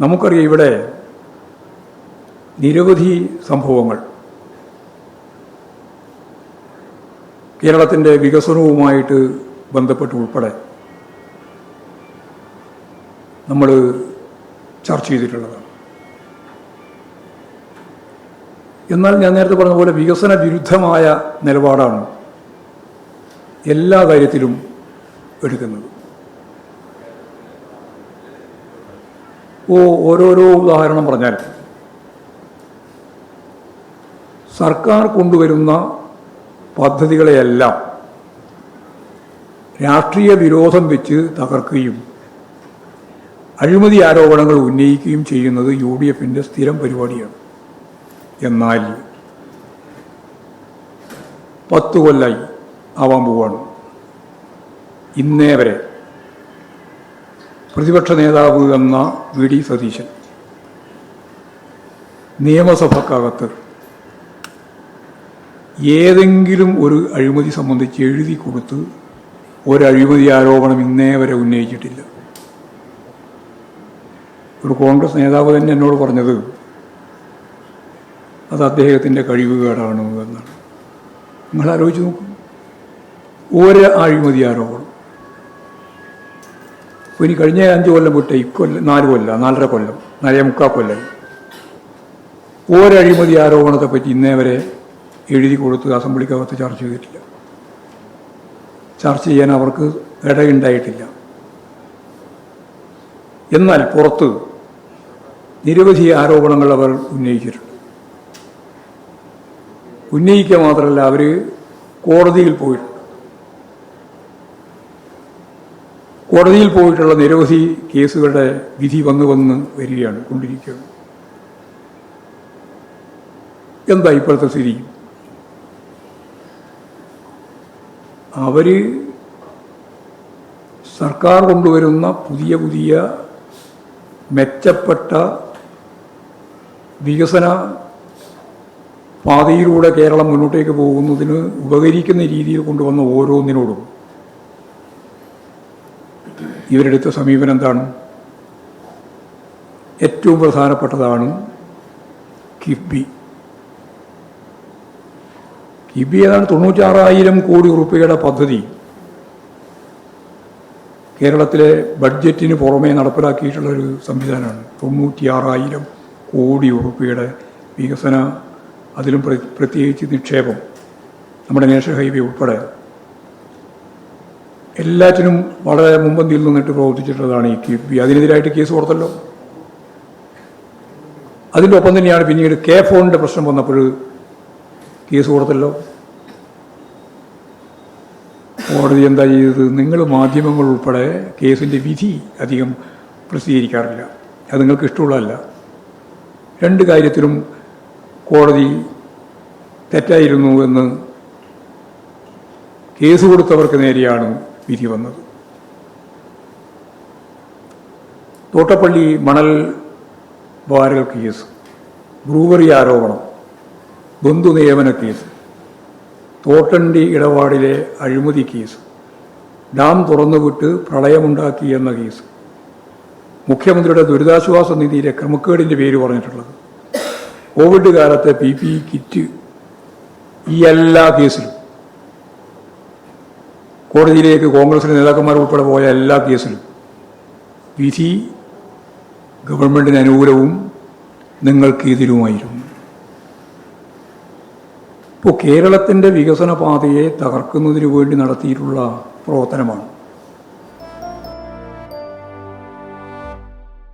നമുക്കറിയാം ഇവിടെ നിരവധി സംഭവങ്ങൾ. കേരളത്തിന്റെ വികസനവുമായിട്ട് ബന്ധപ്പെട്ട് ഉൾപ്പെടെ നമ്മൾ ചർച്ച ചെയ്തിട്ടുള്ളതാണ്. എന്നാൽ ഞാൻ നേരത്തെ പറഞ്ഞ പോലെ വികസന വിരുദ്ധമായ നിലപാടാണ് എല്ലാ കാര്യത്തിലും എടുക്കുന്നത്. ഓരോരോ ഉദാഹരണം പറഞ്ഞാൽ സർക്കാർ കൊണ്ടുവരുന്ന പദ്ധതികളെയെല്ലാം രാഷ്ട്രീയ വിരോധം വെച്ച് തകർക്കുകയും അഴിമതി ആരോപണങ്ങൾ ഉന്നയിക്കുകയും ചെയ്യുന്നത് യു ഡി എഫിന്റെ സ്ഥിരം പരിപാടിയാണ്. എന്നാൽ പത്തു കൊല്ലായി ആവാൻ പോവാണ്. ഇന്നേ വരെ പ്രതിപക്ഷ നേതാവ് എന്ന വി ഡി സതീശൻ. നിയമസഭക്കകത്ത് ഏതെങ്കിലും ഒരു അഴിമതി സംബന്ധിച്ച് എഴുതി കൊടുത്ത് ഒരു ആരോപണം ഇന്നേ വരെ ഉന്നയിച്ചിട്ടില്ല. ഒരു കോൺഗ്രസ് നേതാവ് തന്നെ എന്നോട് പറഞ്ഞത് അത് അദ്ദേഹത്തിന്റെ കഴിവുകേടാണ് എന്നാണ്. നിങ്ങൾ ആലോചിച്ച് നോക്കും. ഒരു അഴിമതി ആരോപണം. ഇനി കഴിഞ്ഞ അഞ്ച് കൊല്ലം വിട്ട് ഇക്കൊല്ലം നാല് കൊല്ലം നാലര കൊല്ലം നാലേ മുക്കാൽ കൊല്ലം. ഒരഴിമതി ആരോപണത്തെ പറ്റി ഇന്നേ വരെ എഴുതി കൊടുത്ത് അസംബ്ലിക്കകത്ത് ചർച്ച ചെയ്തിട്ടില്ല. ചർച്ച ചെയ്യാൻ അവർക്ക് ഇടയുണ്ടായിട്ടില്ല. എന്നാൽ പുറത്ത് നിരവധി ആരോപണങ്ങൾ അവർ ഉന്നയിച്ചിട്ടുണ്ട്. ഉന്നയിക്കുക മാത്രമല്ല അവർ കോടതിയിൽ പോയിട്ടുണ്ട്. കോടതിയിൽ പോയിട്ടുള്ള നിരവധി കേസുകളുടെ വിധി വന്നു വന്ന് വരികയാണ് കൊണ്ടിരിക്കുകയാണ്. എന്താ ഇപ്പോഴത്തെ സ്ഥിതി? അവർ സർക്കാർ കൊണ്ടുവരുന്ന പുതിയ പുതിയ മെച്ചപ്പെട്ട വികസന പാതയിലൂടെ കേരളം മുന്നോട്ടേക്ക് പോകുന്നതിന് ഉപകരിക്കുന്ന രീതിയിൽ കൊണ്ടുവന്ന ഓരോന്നിനോടും ഇവരെടുത്ത സമീപനം എന്താണ്? ഏറ്റവും പ്രധാനപ്പെട്ടതാണ് കിഫ്ബി. കിബി ഏതാണ്? തൊണ്ണൂറ്റാറായിരം കോടി റുപ്യയുടെ പദ്ധതി. കേരളത്തിലെ ബഡ്ജറ്റിന് പുറമേ നടപ്പിലാക്കിയിട്ടുള്ളൊരു സംവിധാനമാണ്. തൊണ്ണൂറ്റിയാറായിരം കോടി റുപ്യയുടെ വികസന അതിലും പ്ര- പ്രത്യേകിച്ച് നിക്ഷേപം നമ്മുടെ നാഷണൽ ഹൈവേ ഉൾപ്പെടെ. എല്ലാറ്റിനും വളരെ മുമ്പന്തിയിൽ നിന്നിട്ട് പ്രവർത്തിച്ചിട്ടുള്ളതാണ് ഈ കെ പി. അതിനെതിരായിട്ട് കേസ് കൊടുത്തല്ലോ. അതിന്റെ ഒപ്പം തന്നെയാണ് പിന്നീട് കെ ഫോണിന്റെ പ്രശ്നം വന്നപ്പോൾ കേസ് കൊടുത്തല്ലോ. കോടതി എന്താ ചെയ്തത്? നിങ്ങൾ മാധ്യമങ്ങൾ ഉൾപ്പെടെ കേസിന്റെ വിധി അധികം പ്രസിദ്ധീകരിക്കാറില്ല. അത് നിങ്ങൾക്ക് ഇഷ്ടമുള്ളതല്ല. രണ്ട് കാര്യത്തിലും കോടതി തെറ്റായിരുന്നു എന്ന് കേസ് കൊടുത്തവർക്ക് നേരെയാണ് വിധി വന്നത്. തോട്ടപ്പള്ളി മണൽ വാരൽ കേസ് ബ്രൂവറി ആരോപണം ബന്ധു നിയമന കേസ് തോട്ടണ്ടി ഇടപാടിലെ അഴിമതി കേസ് ഡാം തുറന്നുവിട്ട് പ്രളയമുണ്ടാക്കി എന്ന കേസ് മുഖ്യമന്ത്രിയുടെ ദുരിതാശ്വാസ നിധിയിലെ ക്രമക്കേടിന്റെ പേര് പറഞ്ഞിട്ടുള്ളത്. കോവിഡ് കാലത്തെ പി പി കിറ്റ് ഈ എല്ലാ കേസിലും കോടതിയിലേക്ക് കോൺഗ്രസിലെ നേതാക്കന്മാർ ഉൾപ്പെടെ പോയ എല്ലാ കേസിലും വിധി ഗവൺമെന്റിന് അനുകൂലവും നിങ്ങൾക്ക് എതിരുമായിരുന്നു ഇപ്പോൾ കേരളത്തിന്റെ വികസന പാതയെ തകർക്കുന്നതിന് വേണ്ടി നടത്തിയിട്ടുള്ള പ്രവർത്തനമാണ്